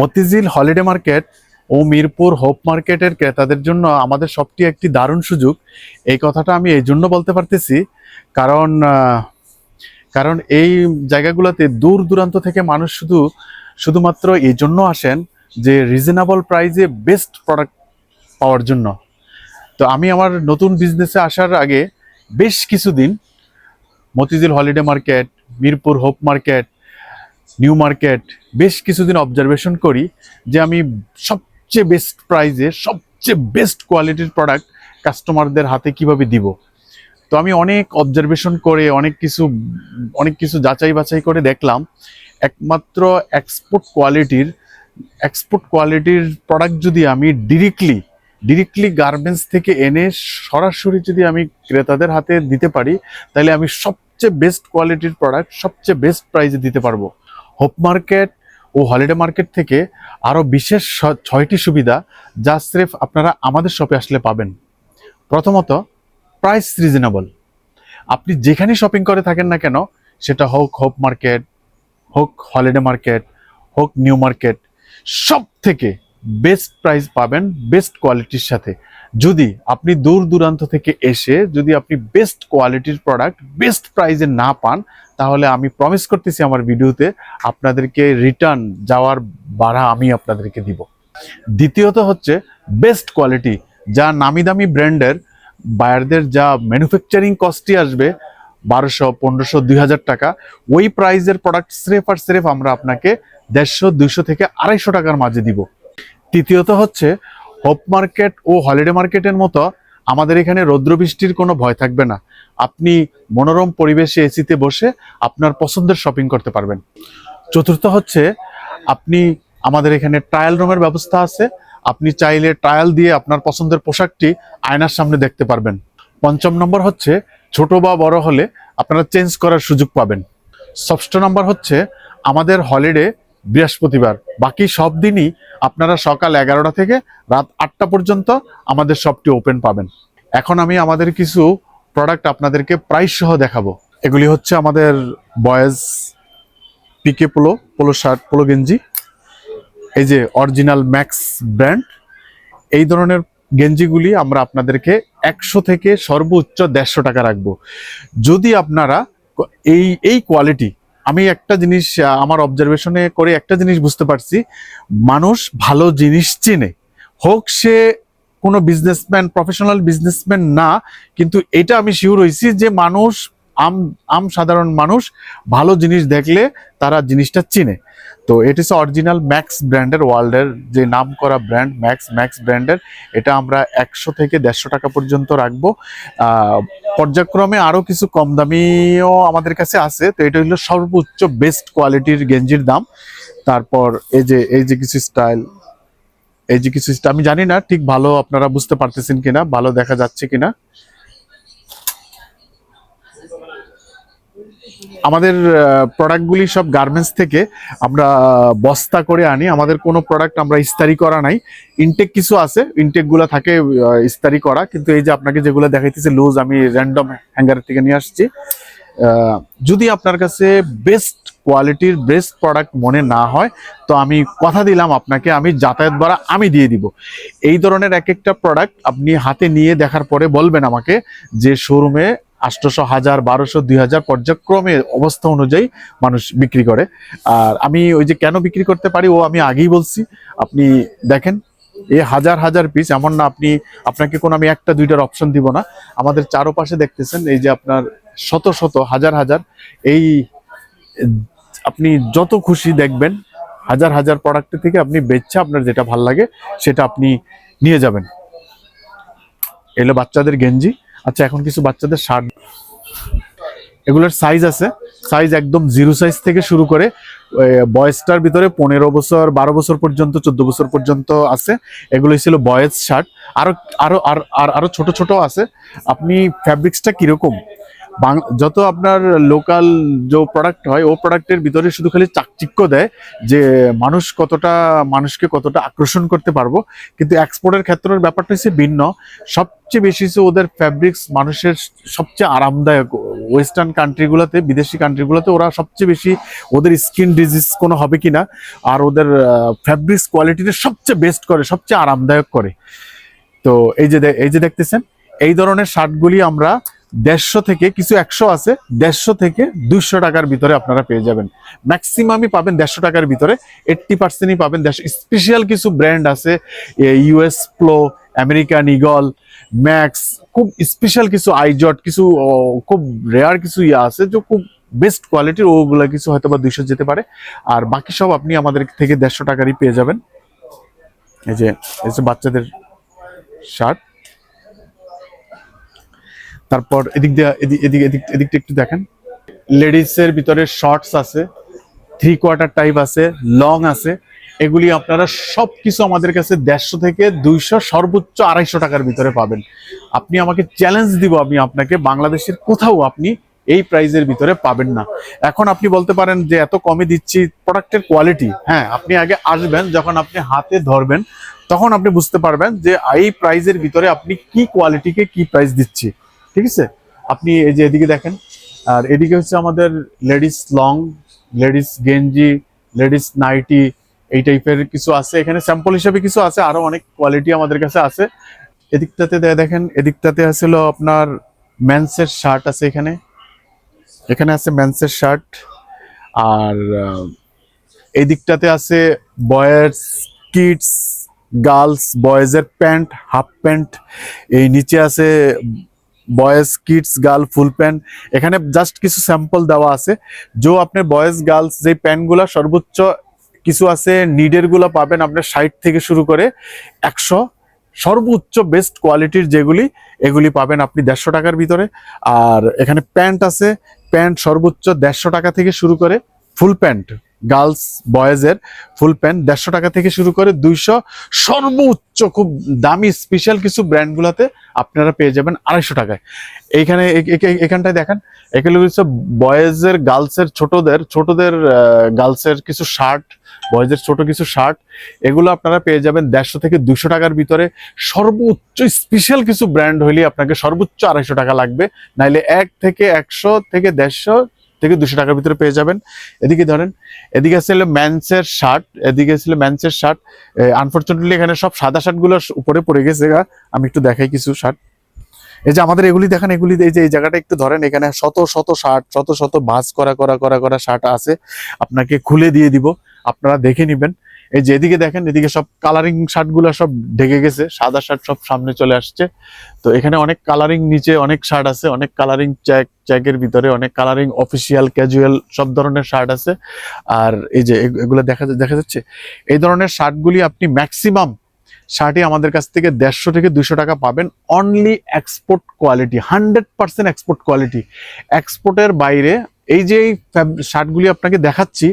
Motijheel Holiday Market ও Mirpur Hope মার্কেটের ক্রেতাদের জন্য আমাদের সবটি একটি দারুণ সুযোগ। এই কথাটা আমি এই জন্য বলতে পারতেছি, কারণ কারণ এই জায়গাগুলোতে দূর দূরান্ত থেকে মানুষ শুধু, শুধুমাত্র এই জন্য আসেন যে রিজনেবল প্রাইজে বেস্ট প্রোডাক্ট পাওয়ার জন্য। তো আমি আমার নতুন বিজনেসে আসার আগে বেশ কিছুদিন Motijheel Holiday Market, Mirpur Hope Market New Market বেশ কিছুদিন অবজারভেশন করি যে আমি সবচেয়ে বেস্ট প্রাইজে সবচেয়ে বেস্ট কোয়ালিটির প্রোডাক্ট কাস্টমারদের হাতে কীভাবে দিব? তো আমি অনেক অবজারভেশন করে, অনেক কিছু অনেক কিছু যাচাই বাছাই করে দেখলাম। একমাত্র এক্সপোর্ট কোয়ালিটির এক্সপোর্ট কোয়ালিটির প্রোডাক্ট যদি আমি ডিরেক্টলি ডিরেক্টলি গার্মেন্টস থেকে এনে সরাসরি যদি আমি ক্রেতাদের হাতে দিতে পারি, তাহলে আমি সবচেয়ে বেস্ট কোয়ালিটির প্রোডাক্ট সবচেয়ে বেস্ট প্রাইসে দিতে পারব। হোপ মার্কেট ও হলিডে মার্কেট থেকে আরও বিশেষ ছয়টি সুবিধা যা স্রেফ আপনারা আমাদের শপে আসলে পাবেন। প্রথমত প্রাইস রিজনেবল আপনি যেখানে শপিং করে থাকেন না কেন, সেটা হোক হোপ মার্কেট, হোক হলিডে মার্কেট, হোক নিউ মার্কেট সব থেকে বেস্ট প্রাইস পাবেন বেস্ট কোয়ালিটির সাথে। যদি আপনি দূর দূরান্ত থেকে এসে যদি আপনি বেস্ট কোয়ালিটির প্রোডাক্ট বেস্ট প্রাইসে না পান তাহলে আমি প্রমিস করতেছি আমার ভিডিওতে আপনাদেরকে রিটার্ন যাওয়ার ভাড়া আমি আপনাদেরকে দিব। দ্বিতীয়ত হচ্ছে বেস্ট কোয়ালিটি যা নামি দামি ব্র্যান্ডের বায়ারদের যা ম্যানুফ্যাকচারিং কস্টই আসবে বারোশো, পনেরোশো, দুই হাজার টাকা, ওই প্রাইজের প্রোডাক্ট স্রেফ আর স্রেফ আমরা আপনাকে দেড়শো, দুইশো থেকে আড়াইশো টাকার মাঝে দিব। তৃতীয়ত হচ্ছে হোপ মার্কেট ও হলিডে মার্কেটের মতো আমাদের এখানে রৌদ্র বৃষ্টির কোনো ভয় থাকবে না। আপনি মনোরম পরিবেশে এসিতে বসে আপনার পছন্দের শপিং করতে পারবেন। চতুর্থ হচ্ছে, আপনি আমাদের এখানে ট্রায়াল রুমের ব্যবস্থা আছে। আপনি চাইলে ট্রায়াল দিয়ে আপনার পছন্দের পোশাকটি আয়নার সামনে দেখতে পারবেন। পঞ্চম নম্বর হচ্ছে, ছোট বা বড় হলে আপনারা চেঞ্জ করার সুযোগ পাবেন। ষষ্ঠ নম্বর হচ্ছে, আমাদের হলিডে বৃহস্পতিবার। বাকি সব দিনই আপনারা সকাল এগারোটা থেকে রাত আটটা পর্যন্ত আমাদের শপটি ওপেন পাবেন। এখন আমি আমাদের কিছু প্রোডাক্ট আপনাদেরকে প্রাইস সহ দেখাবো। এগুলি হচ্ছে আমাদের boys PK polo polo shirt polo গেঞ্জি। এই যে অরিজিনাল ম্যাক্স ব্র্যান্ড এই ধরনের গেঞ্জিগুলি আমরা আপনাদেরকে একশো থেকে সর্বোচ্চ দেড়শো টাকা রাখব। যদি আপনারা এই এই কোয়ালিটি আমি একটা জিনিস আমার অবজারভেশনে করে একটা জিনিস বুঝতে পারছি। মানুষ ভালো জিনিস চিনে। হোক সে কোনো বিজনেসম্যান প্রফেশনাল বিজনেসম্যান না, কিন্তু এটা আমি শিওর হয়েছি যে মানুষ, আম আম সাধারণ মানুষ ভালো জিনিস দেখলে তারা জিনিসটা চিনে। তো এটা হচ্ছে অরিজিনাল ম্যাক্স ব্র্যান্ডের ওয়ার্ল্ডের যে নাম করা ব্র্যান্ড ম্যাক্স ম্যাক্স ব্র্যান্ডের এটা আমরা একশো থেকে দেড়শো টাকা পর্যন্ত রাখব। পর্যায়ক্রমে আরও কিছু কম দামিও আমাদের কাছে আছে। তো এটা হলো সর্বোচ্চ বেস্ট কোয়ালিটির গেঞ্জির দাম। তারপর এই যে এই যে কিছু স্টাইল এই যে কিছু আমি জানি না ঠিক ভালো আপনারা বুঝতে পারতেছেন কিনা, ভালো দেখা যাচ্ছে কিনা। আমাদের প্রোডাক্টগুলি সব গার্মেন্টস থেকে আমরা বস্তা করে আনি। আমাদের কোনো প্রোডাক্ট আমরা ইস্তারি করা নাই। ইনটেক কিছু আছে ইনটেকগুলো থাকে ইস্তারি করা। কিন্তু এই যে আপনাকে যেগুলো দেখাইতেছে লুজ আমি র্যান্ডম হ্যাঙ্গার থেকে নিয়ে আসছি। যদি আপনার কাছে বেস্ট কোয়ালিটির বেস্ট প্রোডাক্ট মনে না হয়, তো আমি কথা দিলাম আপনাকে, আমি যাতায়াত ভাড়া আমি দিয়ে দিব। এই ধরনের এক একটা প্রোডাক্ট আপনি হাতে নিয়ে দেখার পরে বলবেন আমাকে যে শোরুমে আটশোশো হাজার, বারোশো, দুই হাজার পর্যায়ক্রমে অবস্থা অনুযায়ী মানুষ বিক্রি করে। আর আমি ওই যে কেন বিক্রি করতে পারি, ও আমি আগেই বলছি। আপনি দেখেন এই হাজার হাজার পিস এমন না আপনি, আপনাকে কোনো আমি একটা, দুইটার অপশন দিব না। আমাদের চারোপাশে দেখতেছেন, এই যে আপনার শত শত, হাজার হাজার, এই আপনি যত খুশি দেখবেন, হাজার হাজার প্রোডাক্ট থেকে আপনি বেচছে আপনার যেটা ভালো লাগে, সেটা আপনি নিয়ে যাবেন। এলো বাচ্চাদের গেঞ্জি। আচ্ছা এখন কিছু বাচ্চাদের শার্ট। এগুলোর সাইজ আছে। সাইজ একদম জিরো সাইজ থেকে শুরু করে বয়েসটার ভিতরে পনেরো বছর, বারো বছর পর্যন্ত, চোদ্দ বছর পর্যন্ত আছে। এগুলো ছিল বয়েজ শার্ট আরও আরও, আর, আর- ছোট ছোট আছে। আপনি ফ্যাব্রিক্সটা কীরকম? যত আপনার লোকাল যে প্রোডাক্ট হয়, ও প্রোডাক্টের ভিতরে শুধু খালি চাকচিক্য দেয় যে মানুষ কতটা, মানুষকে কতটা আকর্ষণ করতে পারব। কিন্তু এক্সপোর্টের ক্ষেত্রের ব্যাপারটা হচ্ছে ভিন্ন। সবচেয়ে বেশি হচ্ছে ওদের ফ্যাব্রিক্স মানুষের সবচেয়ে আরামদায়ক। ওয়েস্টার্ন কান্ট্রিগুলোতে বিদেশি কান্ট্রিগুলোতে ওরা সবচেয়ে বেশি ওদের স্কিন ডিজিজ কোনো হবে কিনা, আর ওদের ফ্যাব্রিক্স কোয়ালিটিটা সবচেয়ে বেস্ট করে, সবচেয়ে আরামদায়ক করে। তো এই যে এই যে দেখতেছেন, এই ধরনের শার্টগুলি আমরা দেড়শো থেকে কিছু একশো আছে, দেড়শো থেকে দুইশো টাকার ভিতরে আপনারা পেয়ে যাবেন। ম্যাক্সিমামই পাবেন দেড়শো টাকার ভিতরে এইট্টি পার্সেন্টই পাবেন স্পেশাল কিছু ব্র্যান্ড আছে US Polo American Eagle Max খুব স্পেশাল কিছু আইজট কিছু খুব রেয়ার কিছু ইয়ে আছে, যে খুব বেস্ট কোয়ালিটির ওগুলা কিছু হয়তো বা দুইশো যেতে পারে। আর বাকি সব আপনি আমাদের থেকে দেড়শো টাকারই পেয়ে যাবেন। এই যে এই যে বাচ্চাদের শার্ট তারপর এদিক দিয়ে, এদিক এদিক এদিক, এদিকটা একটু দেখেন। লেডিসের ভিতরে শর্টস আছে থ্রি কোয়ার্টার টাইপ আছে লং আছে। এগুলি আপনারা সব কিছু আমাদের কাছে দেড়শো থেকে দুইশো, সর্বোচ্চ আড়াইশো টাকার ভিতরে পাবেন। আপনি আমাকে চ্যালেঞ্জ দিব, আমি আপনাকে বাংলাদেশের কোথাও আপনি এই প্রাইজের ভিতরে পাবেন না। এখন আপনি বলতে পারেন যে, এত কমে দিচ্ছি প্রোডাক্টের কোয়ালিটি হ্যাঁ আপনি আগে আসবেন, যখন আপনি হাতে ধরবেন, তখন আপনি বুঝতে পারবেন যে, এই প্রাইজের ভিতরে আপনি কি কোয়ালিটিকে কি প্রাইস দিচ্ছি। ঠিক আছে? আপনি এই যে এদিকে দেখেন, আর এদিকে হচ্ছে আমাদের লেডিস লং, লেডিস গেঞ্জি, লেডিস নাইটি, এই টাইপের কিছু আছে। এখানে স্যাম্পল হিসেবে কিছু আছে, আরও অনেক কোয়ালিটি আমাদের কাছে আছে। এদিকটাতে দেখেন, এদিকটাতে আছে আপনার ম্যান্সের শার্ট আছে এখানে। এখানে আছে ম্যান্সের শার্ট আর এই দিকটাতে আছে বয়েজ কিডস গার্লস বয়েজের প্যান্ট হাফ প্যান্ট এই নিচে আছে boys kids girl full pant এখানে জাস্ট কিছু স্যাম্পল দেওয়া আছে। যে আপনার বয়েজ গার্লস যে প্যান্টগুলা সর্বোচ্চ কিছু আছে নিডেরগুলা পাবেন আপনার ষাট থেকে শুরু করে একশো। সর্বোচ্চ বেস্ট কোয়ালিটির যেগুলি, এগুলি পাবেন আপনি দেড়শো টাকার ভিতরে। আর এখানে প্যান্ট আছে। প্যান্ট সর্বোচ্চ দেড়শো টাকা থেকে শুরু করে ফুল প্যান্ট গার্লস বয়েজের ফুল প্যান্ট দেড়শো টাকা থেকে শুরু করে দুইশো। সর্বোচ্চ খুব দামি স্পেশাল কিছু ব্র্যান্ডগুলোতে আপনারা পেয়ে যাবেন আড়াইশো টাকায়। এইখানে এখানটায় দেখেন, এগুলো হচ্ছে বয়েজের গার্লসের ছোটদের ছোটদের গার্লসের কিছু শার্ট বয়েজের ছোট কিছু শার্ট এগুলো আপনারা পেয়ে যাবেন দেড়শো থেকে দুশো টাকার ভিতরে। সর্বোচ্চ স্পেশাল কিছু ব্র্যান্ড হইলে আপনাকে সর্বোচ্চ আড়াইশো টাকা লাগবে। নাইলে এক থেকে একশো থেকে দেড়শো থেকে দুশো টাকার ভিতরে পেয়ে যাবেন। এদিকে ধরেন, এদিকে ছিল ম্যান্সের শার্ট, এদিকে ছিল ম্যান্সের শার্ট। আনফর্চুনেটলি এখানে সব সাদা শার্টগুলো উপরে পড়ে গেছে আমি একটু দেখাই কিছু শার্ট। এই যে আমাদের এগুলি দেখেন, এগুলি এই যে, এই জায়গাটা একটু ধরেন, এখানে শত শত শার্ট, শত শত ভাঁজ করা করা করা করা শার্ট আছে। আপনাকে খুলে দিয়ে দিব, আপনারা দেখে নিবেন। এই যে এদিকে দেখেন, এদিকে সব কালারিং শার্টগুলো সব ঢেকে গেছে, সাদা শার্ট সব সামনে চলে আসছে। তো এখানে অনেক কালারিং নিচে অনেক শার্ট আছে, অনেক কালারিং চ্যাক চ্যাকের ভিতরে অনেক কালারিং অফিসিয়াল ক্যাজুয়াল সব ধরনের শার্ট আছে। আর এই যে এগুলো দেখা দেখা যাচ্ছে, এই ধরনের শার্টগুলি আপনি ম্যাক্সিমাম শার্টই আমাদের কাছ থেকে দেড়শো থেকে দুশো টাকা পাবেন। Only export quality hundred percent export quality এক্সপোর্টের বাইরে এই যে এই শার্টগুলি আপনাকে দেখাচ্ছি,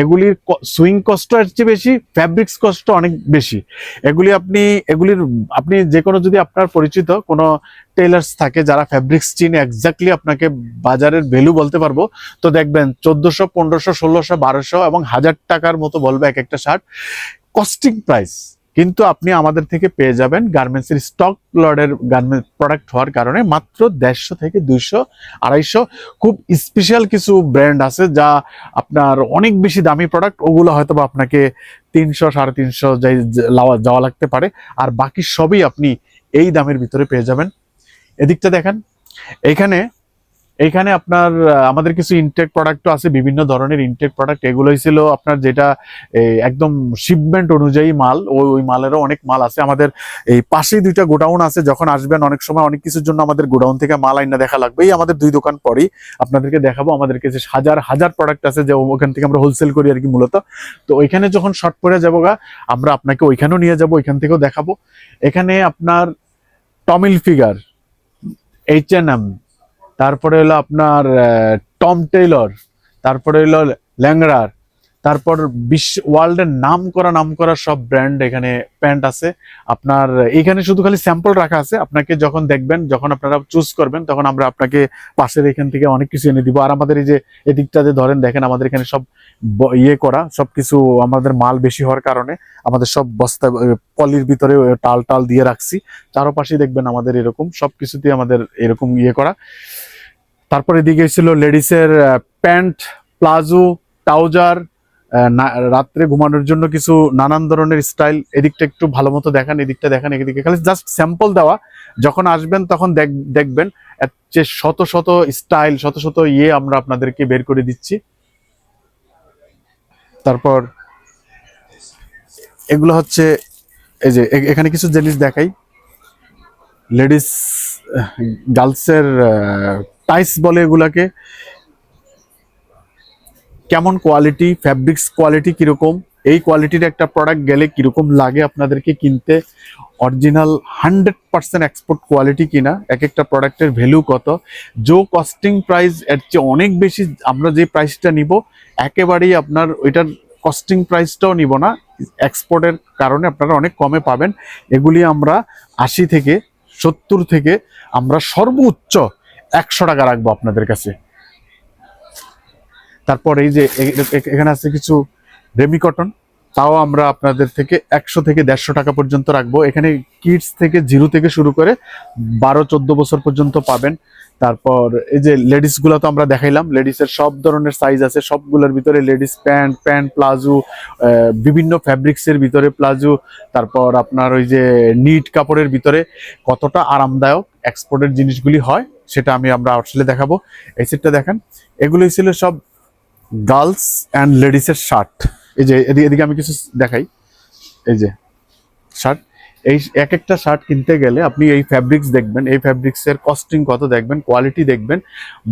এগুলির সুইং কষ্ট এর চেয়ে বেশি ফ্যাব্রিক্স কষ্ট অনেক বেশি। এগুলি আপনি, এগুলির, আপনি যে কোনো যদি আপনার পরিচিত কোনো টেলার্স থাকে যারা ফ্যাব্রিক্স চিনে এক্স্যাক্টলি আপনাকে বাজারের ভ্যালু বলতে পারব, তো দেখবেন চোদ্দশো, পনেরোশো, ষোলোশো, বারোশো এবং হাজার টাকার মতো বলবে এক একটা শার্ট। কস্টিং প্রাইস কিন্তু আপনি আমাদের থেকে পেয়ে যাবেন গার্মেন্টসের স্টক লর্ডের গার্মেন্ট প্রোডাক্ট হওয়ার কারণে মাত্র দেড়শো থেকে দুইশো, আড়াইশো। খুব স্পেশাল কিছু ব্র্যান্ড আছে যা আপনার অনেক বেশি দামি প্রোডাক্ট ওগুলো হয়তো বা আপনাকে তিনশো, সাড়ে তিনশো যাই যাওয়া লাগতে পারে। আর বাকি সবই আপনি এই দামের ভিতরে পেয়ে যাবেন। এদিকটা দেখেন। এইখানে এইখানে আপনার আমাদের কিছু ইনটেক প্রোডাক্টও আছে, বিভিন্ন ধরনের ইনটেক প্রোডাক্ট এগুলোই ছিল আপনার যেটা একদম শিপমেন্ট অনুযায়ী মাল। ওই ওই মালেরও অনেক মাল আছে। আমাদের এই পাশেই দুইটা গোডাউন আছে। যখন আসবেন, অনেক সময় অনেক কিছুর জন্য আমাদের গোডাউন থেকে মাল আইনা দেখা লাগবে। এই আমাদের দুই দোকান পরেই আপনাদেরকে দেখাবো। আমাদের কাছে হাজার হাজার প্রোডাক্ট আছে যে ওখান থেকে আমরা হোলসেল করি আর কি মূলত। তো ওইখানে যখন শর্ট পরে যাব গা, আমরা আপনাকে ওইখানেও নিয়ে যাব, ওইখান থেকেও দেখাবো। এখানে আপনার Tommy Hilfiger H N M তারপরে হলো আপনার টম টেইলর, তারপরে হলো ল্যাংড়ার, তারপর বিশ্ব, ওয়ার্ল্ডের নাম করা নাম করা সব ব্র্যান্ড এখানে প্যান্ট আছে। আপনার, এখানে শুধু খালি স্যাম্পল রাখা আছে। আপনাকে যখন দেখবেন, যখন আপনারা চুজ করবেন, তখন আমরা আপনাকে পাশের এখান থেকে অনেক কিছু এনে দিব। আর আমাদের এই যে এদিকটাতে ধরেন, দেখেন আমাদের এখানে সব ইয়ে করা সবকিছু আমাদের মাল বেশি হওয়ার কারণে আমাদের সব বস্তা পলির ভিতরে টাল টাল দিয়ে রাখছি। চারপাশে দেখবেন আমাদের এরকম, সবকিছুতেই আমাদের এরকম ইয়ে করা। তারপর এদিকে ছিল লেডিসের প্যান্ট, প্লাজো, ট্রাউজার রাত্রে ঘুমানোর জন্য কিছু নানান ধরনের স্টাইল। এদিকটা একটু ভালো মতো দেখান, এদিকটা দেখান, এদিকে। খালি জাস্ট স্যাম্পল দেওয়া। যখন আসবেন তখন দেখ- দেখবেন যে শত শত স্টাইল, শত শত ইয়ে আমরা আপনাদেরকে বের করে দিচ্ছি। তারপর এগুলো হচ্ছে, এই যে এখানে কিছু জিনিস দেখাই। লেডিস গার্লসের টাইস বলে এগুলাকে। কেমন কোয়ালিটি ফ্যাব্রিক্স কোয়ালিটি কীরকম, এই কোয়ালিটির একটা প্রোডাক্ট গেলে কীরকম লাগে আপনাদেরকে কিনতে original hundred percent export quality কিনা, এক একটা প্রোডাক্টের ভ্যালু কত জো কস্টিং প্রাইস এর চেয়ে অনেক বেশি আমরা যে প্রাইসটা নিব, একেবারেই আপনার ওইটার কস্টিং প্রাইসটাও নিব না এক্সপোর্টের কারণে আপনারা অনেক কমে পাবেন। এগুলি আমরা আশি থেকে সত্তর থেকে আমরা সর্বোচ্চ একশো টাকা রাখব আপনাদের কাছে। তারপর এই যে এখানে আছে কিছু রেমি কটন। তাও আমরা আপনাদের থেকে একশো থেকে দেড়শো টাকা পর্যন্ত রাখব। এখানে কিডস থেকে জিরো থেকে শুরু করে বারো, চোদ্দ বছর পর্যন্ত পাবেন। তারপর এই যে লেডিসগুলো তো আমরা দেখাইলাম। লেডিসের সব ধরনের সাইজ আছে। সবগুলোর ভিতরে লেডিস প্যান্ট প্যান্ট, প্লাজো বিভিন্ন ফ্যাব্রিক্সের ভিতরে প্লাজো। তারপর আপনার ওই যে নিট কাপড়ের ভিতরে কতটা আরামদায়ক এক্সপোর্টের জিনিসগুলি হয়। সেটা আমি আমরা আসলে দেখাবো। এই সেটটা দেখেন, এগুলোই ছিল সব গার্লস অ্যান্ড লেডিসের শার্ট এই যে এদিকে এদিকে আমি কিছু দেখাই। এই যে শার্ট এই এক একটা শার্ট কিনতে গেলে আপনি এই ফ্যাব্রিক্স দেখবেন, এই ফ্যাব্রিক্সের কস্টিং কত দেখবেন কোয়ালিটি দেখবেন,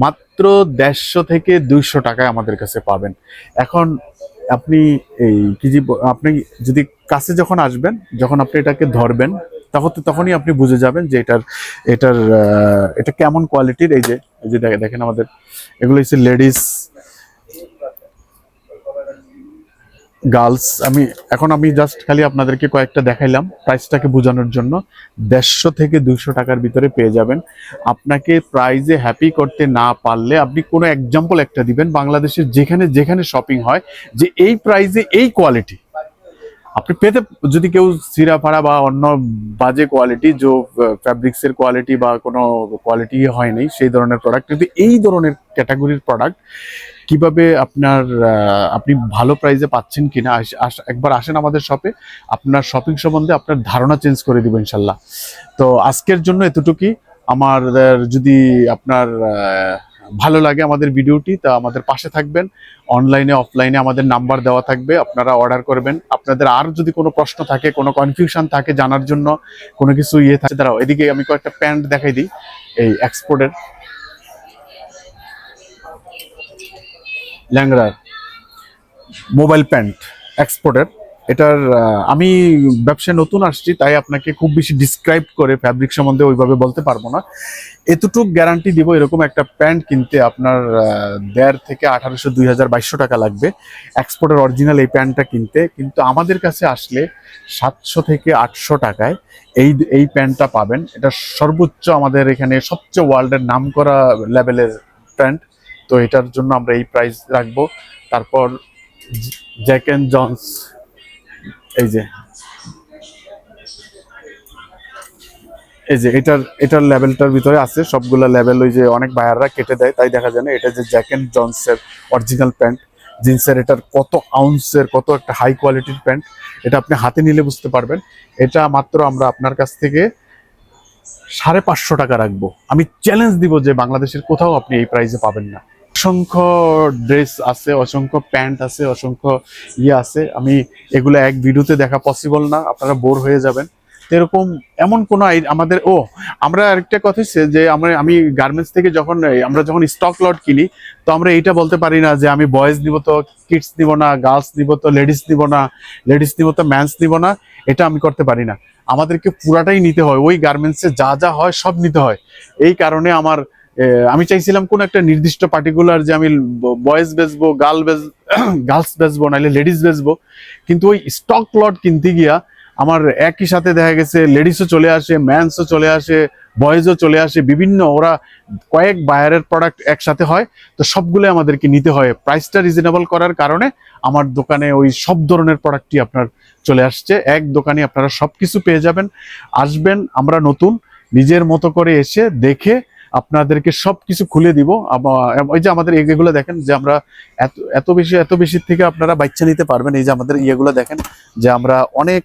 মাত্র দেড়শো থেকে দুইশো টাকায় আমাদের কাছে পাবেন। এখন আপনি এই কি আপনি যদি কাছে যখন আসবেন, যখন আপনি এটাকে ধরবেন তখন তখনই আপনি বুঝে যাবেন যে এটার এটার এটা কেমন কোয়ালিটির এই যে এই যে দেখে- দেখেন আমাদের, এগুলো হচ্ছে লেডিস গার্লস আমি, এখন আমি জাস্ট খালি আপনাদেরকে কয়েকটা দেখাইলাম প্রাইসটাকে বোঝানোর জন্য। দেড়শো থেকে দুইশো টাকার ভিতরে পেয়ে যাবেন। আপনাকে প্রাইজে হ্যাপি করতে না পারলে আপনি কোনো এক্সাম্পল একটা দিবেন। বাংলাদেশের যেখানে যেখানে শপিং হয়, যে এই প্রাইজে এই কোয়ালিটি আপনি পেতে যদি কেউ সিরা ফাড়া বা অন্য বাজে কোয়ালিটি যে ফ্যাব্রিক্সের কোয়ালিটি বা কোনো কোয়ালিটি হয়নি, সেই ধরনের প্রোডাক্ট কিন্তু এই ধরনের ক্যাটাগরির প্রোডাক্ট কীভাবে আপনার আপনি ভালো প্রাইসে পাচ্ছেন কিনা একবার আসেন আমাদের শপে আপনার শপিং সম্বন্ধে আপনার ধারণা চেঞ্জ করে দিব ইনশাল্লাহ। তো আজকের জন্য এতটুকুই। আমাদের যদি আপনার ভালো লাগে আমাদের ভিডিওটি, তা আমাদের পাশে থাকবেন। অনলাইনে, অফলাইনে আমাদের নাম্বার দেওয়া থাকবে, আপনারা অর্ডার করবেন। আপনাদের আর যদি কোনো প্রশ্ন থাকে, কোনো কনফিউশন থাকে জানার জন্য, কোনো কিছু ইয়ে থাকে, দাঁড়াও, এদিকে আমি কয়েকটা প্যান্ট দেখাই দিই, এই এক্সপোর্টের। ল্যাংড়ার, মোবাইল প্যান্ট, এক্সপোর্টের। এটার আমি ব্যবসায় নতুন আসছি, তাই আপনাকে খুব বেশি ডিসক্রাইব করে ফ্যাব্রিক সম্বন্ধে ওইভাবে বলতে পারব না। এতটুক গ্যারান্টি দিব, এরকম একটা প্যান্ট কিনতে আপনার দেড় থেকে আঠারোশো, দুই হাজার, বাইশশো টাকা লাগবে। এক্সপোর্টের অরিজিনাল এই প্যান্টটা কিনতে। কিন্তু আমাদের কাছে আসলে সাতশো থেকে আটশো টাকায় এই এই প্যান্টটা পাবেন। এটা সর্বোচ্চ আমাদের এখানে সবচেয়ে ওয়ার্ল্ডের নাম করা লেভেলের প্যান্ট তো এটার জন্য আমরা এই প্রাইস রাখব। তারপর জ্যাক অ্যান্ড জনস এই যে। এই যে এটার এটার লেভেলটার ভিতরে আছে, সবগুলা লেভেল ওই যে অনেক বায়াররা কেটে দেয়, তাই দেখা যায় না, এটা যে জ্যাক অ্যান্ড জনসের অরিজিনাল প্যান্ট জিন্সের এটার কত আউন্সের কত একটা হাই কোয়ালিটির প্যান্ট এটা আপনি হাতে নিলে বুঝতে পারবেন। এটা মাত্র আমরা আপনার কাছ থেকে সাড়ে পাঁচশো টাকা রাখব। আমি চ্যালেঞ্জ দিব যে বাংলাদেশের কোথাও আপনি এই প্রাইসে পাবেন না। অসংখ্য ড্রেস আছে, অসংখ্য প্যান্ট আছে, অসংখ্য ইয়ে আছে। আমি এগুলো এক ভিডিওতে দেখা পসিবল না, আপনারা বোর হয়ে যাবেন। এরকম এমন কোনো আমাদের, ও, আমরা আরেকটা কথা হচ্ছে যে আমরা, আমি গার্মেন্টস থেকে যখন আমরা যখন স্টক লট কিনি, তো আমরা এইটা বলতে পারি না যে আমি বয়েজ নিব তো কিডস নিব না গার্লস নিব তো লেডিস নিব না লেডিস নিব তো ম্যান্স নিব না, এটা আমি করতে পারি না। আমাদেরকে পুরাটাই নিতে হয়, ওই গার্মেন্টসে যা যা হয় সব নিতে হয়। এই কারণে আমার আমি চাইছিলাম কোন একটা নির্দিষ্ট পার্টিকুলার যে আমি বয়েজ বেচবো গার্ল বেচ গার্লস বেচবো, নাহলে লেডিস বেচবো। কিন্তু ওই স্টক লট কিনতে গিয়া আমার একই সাথে দেখা গেছে লেডিসও চলে আসে ম্যানসও চলে আসে বয়েজও চলে আসে, বিভিন্ন ওরা কয়েক বায়ারের প্রোডাক্ট একসাথে হয়। তো সবগুলো আমাদেরকে নিতে হয়। প্রাইসটা রিজনেবল করার কারণে আমার দোকানে ওই সব ধরনের প্রোডাক্টই আপনার চলে আসছে। এক দোকানে আপনারা সব কিছু পেয়ে যাবেন। আসবেন, আমরা নতুন, নিজের মতো করে এসে দেখে আপনাদেরকে সব কিছু খুলে দিব। ওই যে আমাদের এগুলো দেখেন যে আমরা এত এত বেশি এত বেশি থেকে আপনারা বাচ্চা নিতে পারবেন। এই যে আমাদের ইয়েগুলো দেখেন যে আমরা অনেক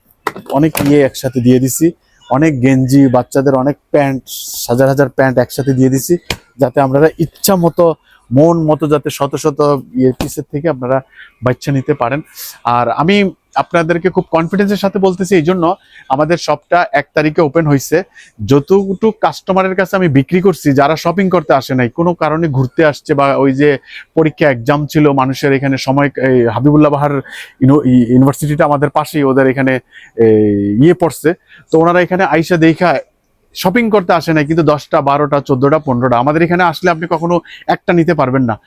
অনেক ইয়ে একসাথে দিয়ে দিছি। অনেক গেঞ্জি, বাচ্চাদের অনেক প্যান্ট, হাজার হাজার প্যান্ট একসাথে দিয়ে দিছি। যাতে আপনারা ইচ্ছা মতো মন মতো যাতে শত শত ইয়ে পিসের থেকে আপনারা বাচ্চা নিতে পারেন। আর আমি আপনাদেরকে খুব কনফিডেন্সের সাথে বলতেছি এই জন্য আমাদের শপটা এক তারিখে ওপেন হয়েছে যতটুকু কাস্টমারের কাছে আমি বিক্রি করছি, যারা শপিং করতে আসে নাই, কোনো কারণে ঘুরতে আসছে বা ওই যে পরীক্ষা এক্সাম ছিল, মানুষের এখানে সময় হাবিবুল্লাহ বাহার ইউনিভার্সিটিটা আমাদের পাশেই, ওদের এখানে ইয়ে পড়ছে। তো ওনারা এখানে আইসা দেখা শপিং করতে আসে নাই, কিন্তু দশটা, বারোটা, চোদ্দটা, পনেরোটা, আমাদের এখানে আসলে আপনি কখনো একটা নিতে পারবেন না।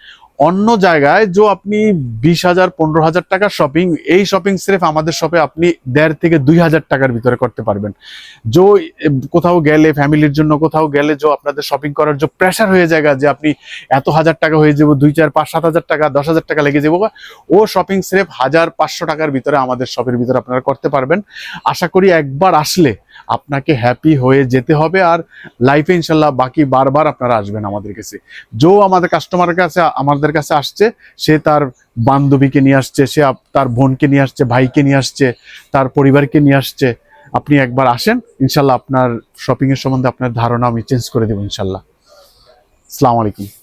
অন্য জায়গায় যে আপনি বিশ হাজার, পনেরো হাজার টাকার শপিং এই শপিং স্রেফ আমাদের শপে আপনি দেড় থেকে দুই হাজার টাকার ভিতরে করতে পারবেন। যে কোথাও গেলে, ফ্যামিলির জন্য কোথাও গেলে যে আপনাদের শপিং করার যে প্রেশার হয়ে যায় যে আপনি এত হাজার টাকা হয়ে যাব, দুই চার, পাঁচ, সাত হাজার টাকা, দশ হাজার টাকা লেগে যাব ও শপিং স্রেফ হাজার, পাঁচশো টাকার ভিতরে আমাদের শপের ভিতরে আপনারা করতে পারবেন। আশা করি একবার আসলে আপনাকে হ্যাপি হয়ে যেতে হবে আর লাইফে ইনশাল্লাহ বাকি বারবার আপনারা আসবেন আমাদের কাছে। যে আমাদের কাস্টমারের কাছে, আমাদের কাছে আসছে, সে তার বান্ধবীকে নিয়ে আসছে, সে তার বোনকে নিয়ে আসছে, ভাইকে নিয়ে আসছে, তার পরিবারকে নিয়ে আসছে। আপনি একবার আসেন, ইনশাল্লাহ আপনার শপিং এর সম্বন্ধে আপনার ধারণা আমি চেঞ্জ করে দেবো ইনশাল্লাহ। আসসালামু আলাইকুম।